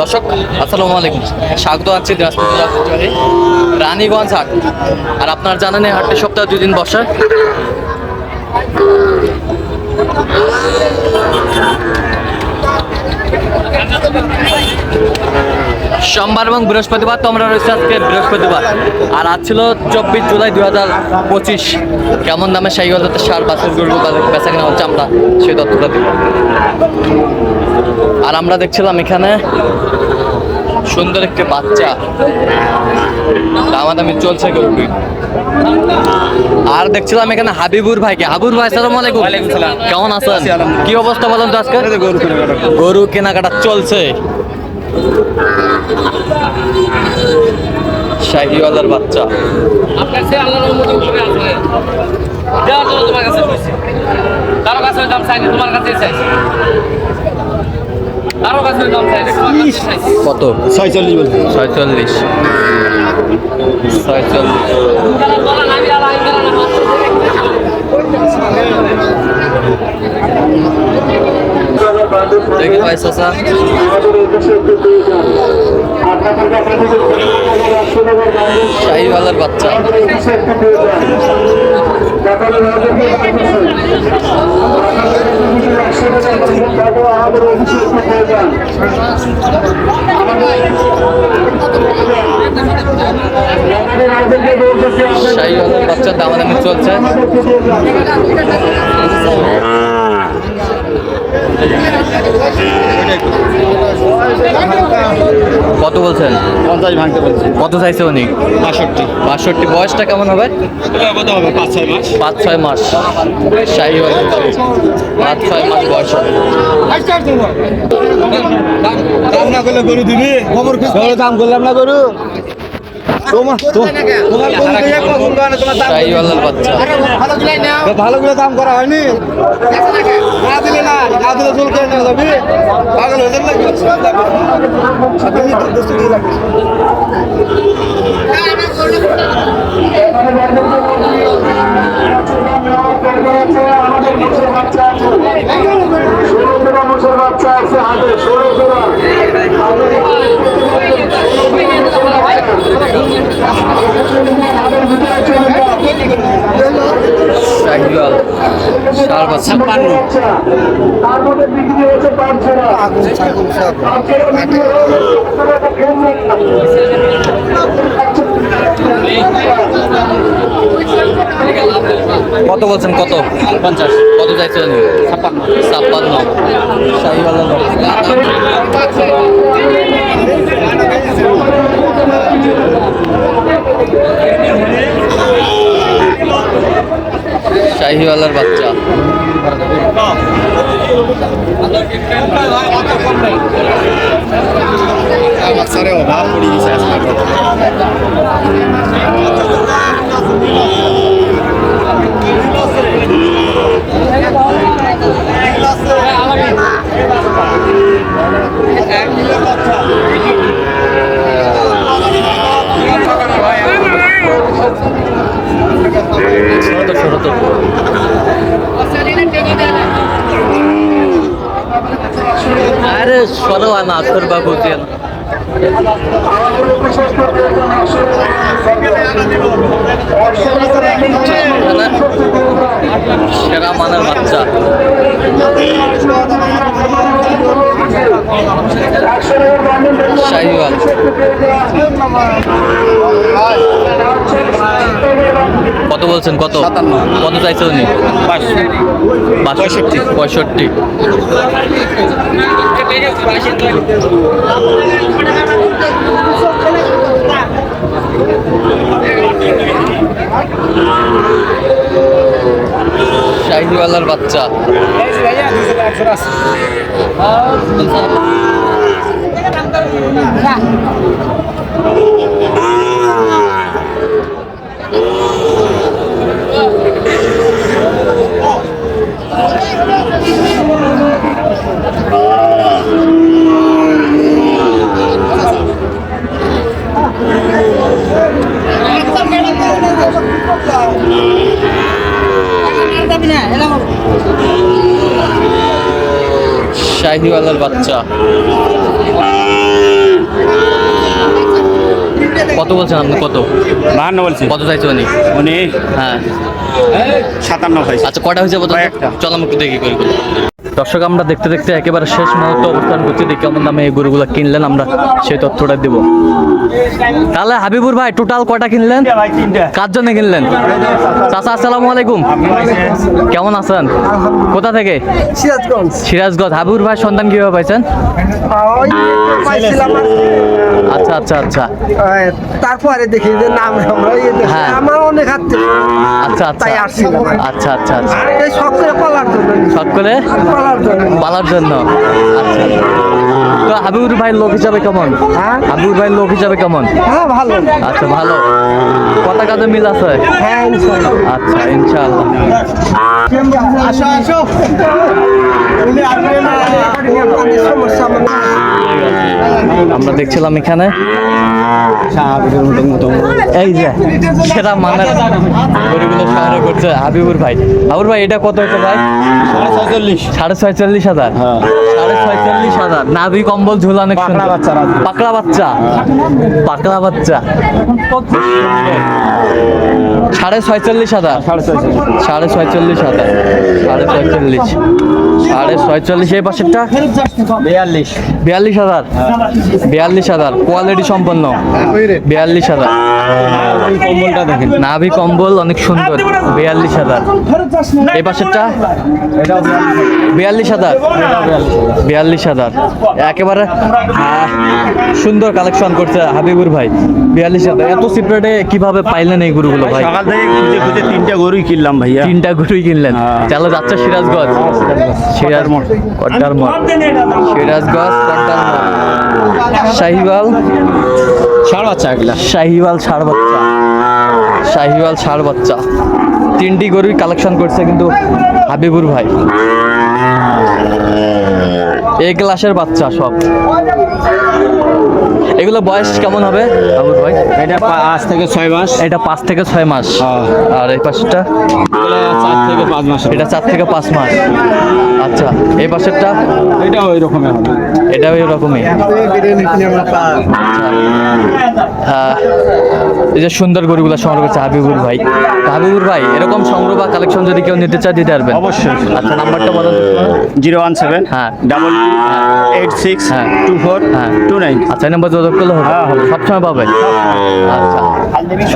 দর্শক, আসসালামু আলাইকুম। স্বাগত আছি রানীগঞ্জ হাট। আর আপনার জানেন এই হাটটি সপ্তাহে দুদিন বসে। সোমবার এবং বৃহস্পতিবার তোমরা রয়েছে আজকে বৃহস্পতিবার। আর আজ ছিল চব্বিশ জুলাই দুই হাজার পঁচিশ। কেমন দামে সেই গল্পতে সার বাসের গরু বেচা কেনা হচ্ছে আমরা সেই তথ্যটা দিব। আর আমরা দেখছিলাম এখানে সুন্দর একটি বাচ্চা। দামাদামি চলছে গরুটি। আর দেখছিলাম এখানে হাবিবুর ভাইকে। হাবিবুর ভাই সালাম আলাইকুম। কেমন আছেন? কি অবস্থা বলেন তো আজকে? গরু কেনাকাটা চলছে। শাহিওয়ালার বাচ্চা। আপনার সে আল্লাহর উপরে আছে? দেওয়ার জন্য তোমার কাছে কারও কাছে দাম চাইনি তোমার কাছে চাইছি। কারও কাছে দাম চাইনি কত? ছয়চল্লিশ বলছি। ছয়চল্লিশ। ছয়চল্লিশ। দেখি ভাই চাচা। শাহিওয়ালার বাচ্চা। শাহিওয়ালার বাচ্চা দামাদামি চলছে। কত বলছেন? পঞ্চাশ ভাঙতে বলছেন কত চাইছে উনি? বাষট্টি। বাষট্টি। বয়সটা কেমন হবে? কত হবে পাঁচ ছয় মাস। পাঁচ ছয় মাস সাই হয় পাঁচ ছয় মাস বয়স হবে। দাম না করলে গরু দিবি? খবর গরু দাম করলাম না গরু? তোমার তোমার গরু দেখে পছন্দ হয় না, তোমার দাম শাহিওয়ালার বাচ্চা ভালো করে দাম করা হয়নি। না দিলে না না দিলে চুল নিয়ে যাবি পাগল হয়ে যাবে আছে হাতে ষোলো জোড়া শাহিওয়াল সার বাচ্চা তার মধ্যে বিক্রি হচ্ছে পাঁচ জোড়া পাঁচ জোড়া বিক্রি কত বলছেন কত? পঞ্চাশ। কত চাইছিলেন ছাপ্পান্ন। ছাপ্পান্ন। বাচ্চা শাহিওয়ালার বাচ্চা। বাচ্চারে অভাব পড়ে গেছে তো। আরে সরো না তোর বাবু দিয়ে না। এখানে সেরা মানের বাচ্চা শাহিওয়াল কত বলছেন? কত? কত চাইছে উনি? বাষট্টি। পঁয়ষট্টি। শাহিওয়ালার বাচ্চা। শাহিওয়ালার বাচ্চা। কত বলছেন আপনি? কত? বাহান্ন বলছি। কত চাইছেন উনি? উনি? হ্যাঁ। সাতান্ন পাইছে আচ্ছা কটা হয়েছে বলতো। চল আমি একটু দেখি দর্শক আমরা দেখতে দেখতে একেবারে শেষ মুহূর্তে অবস্থান করছি। দেখি কেমন দামে এই গরুগুলো কিনলেন আমরা সেই তথ্যটা দিব। তাহলে হাবিবুর ভাই টোটাল কটা কিনলেন? কার জন্য কিনলেন? চাচা আসসালামু আলাইকুম। কেমন আছেন? কোথা থেকে? সিরাজগঞ্জ। সিরাজগঞ্জ। হাবিবুর ভাই সন্তান কীভাবে পাইছেন? আচ্ছা আচ্ছা আচ্ছা। তারপরে দেখি যে নাম আমরা হ্যাঁ। আমার অনেক আচ্ছা আচ্ছা। তাই আসছিলাম আর কি। আচ্ছা আচ্ছা আচ্ছা। সকলে পালার জন্য। সকলে পালার জন্য। পালার জন্য। আচ্ছা। তো হাবিবুর ভাই লোক হিসাবে কেমন? হ্যাঁ? হাবিবুর ভাই লোক হিসাবে কেমন? হ্যাঁ ভালো। আচ্ছা ভালো। কথা কাজে মিল আছে? হ্যাঁ ইনশাআল্লাহ। আচ্ছা ইনশাআল্লাহ। আসো আসো। আমার আমরা দেখছিলাম এখানে। এই যে সেটা মানে গরিগুলো শহরে করছে হাবিবুর ভাই। হাবিবুর ভাই এটা কত হচ্ছে ভাই? সাড়ে ছয়চল্লিশ। হাজার। সাড়ে ছয়চল্লিশ হাজার। নাভি কম্বল ঝুল অনেক সুন্দর। পাকড়া বাচ্চা। পাকড়া বাচ্চা। সাড়ে ছয়চল্লিশ হাজার। সাড়ে ছয়চল্লিশ হাজার। সাড়ে ছয়চল্লিশ। সাড়ে ছয়চল্লিশ এই পাশেরটা? বিয়াল্লিশ। বিয়াল্লিশ হাজার। বিয়াল্লিশ হাজার। কোয়ালিটি সম্পন্ন। বিয়াল্লিশ হাজার। কম্বলটা দেখেন। নাভি কম্বল অনেক সুন্দর বিয়াল্লিশ হাজার। এই পাশেরটা? বিয়াল্লিশ হাজার। বিয়াল্লিশ হাজার। একেবারে সুন্দর কালেকশন করছে হাবিবুর ভাই। বিয়াল্লিশ হাজার। এত সিপ্রেটে কীভাবে পাইলেন এই গরুগুলো ভাই? সকাল থেকে খুঁজে খুঁজে তিনটা গরুই কিনলাম ভাইয়া। তিনটা গরুই কিনলেন। হ্যাঁ। চলো যাচ্ছে সিরাজগঞ্জ। সিরাজ। কড্ডার মোড়। সিরাজগঞ্জ কড্ডার মোড়। শাহিওয়াল। ষাট বাচ্চা এগুলা। শাহিওয়াল ষাড় বাচ্চা। শাহিওয়াল ষাড় বাচ্চা। তিনটি গরুই কালেকশন করছে কিন্তু হাবিবুর ভাই। এ ক্লাসের বাচ্চা সব। এগুলো বয়স কেমন হবে? হাবিবুর ভাই? এটা পা- আজ থেকে ছয় মাস। এটা পাঁচ থেকে ছয় মাস। হ্যাঁ। আর এই পাশেরটা? চার থেকে পাঁচ মাস এটা চার থেকে পাঁচ মাস। আচ্ছা এই পাশেরটা? এটা ওই রকমের হবে। এটাও এরকমই। আহ, এই যে সুন্দর গরুগুলো সংগ্রহ করছে হাবিবুর ভাই। হাবিবুর ভাই এরকম সংগ্রহ বা কালেকশন যদি কেউ নিতে চায় দিতে পারবেন? অবশ্যই। আচ্ছা নাম্বারটা বলেন জিরো ওয়ান সেভেন হ্যাঁ। ডাবল এইট সিক্স হ্যাঁ। টু ফোর হ্যাঁ। Two nine. আচ্ছা এই নাম্বার যোগাযোগ করলে হবে। হ্যাঁ, পাবে। আচ্ছা।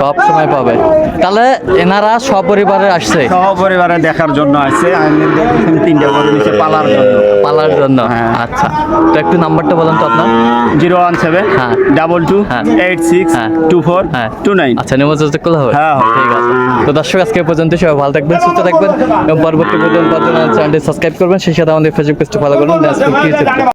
সব সময় পাবে। তাহলে এনারা সপরিবারে আসছে? সহপরিবারে দেখার জন্য আসছে। তিনটা গরু নিচে পালার জন্য। পালার জন্য। হ্যাঁ। আচ্ছা। তো একটু নাম্বারটা বলেন তো আপনার। জিরো ওয়ান সেভেন হ্যাঁ। ডাবল টু হ্যাঁ। Eight six. টু ফোর হ্যাঁ। Two nine. আচ্ছা নেমো যোগাযোগ করলে হবে। হ্যাঁ, ঠিক আছে। তো দর্শক আজকে পর্যন্ত সবাই ভালো থাকবেন সুস্থ থাকবেন। এবং পরবর্তী পর্যন্ত চ্যানেলটি সাবস্ক্রাইব করবেন। সেই সাথে আমাদের ফেসবুক পেজটি ফলো করুন।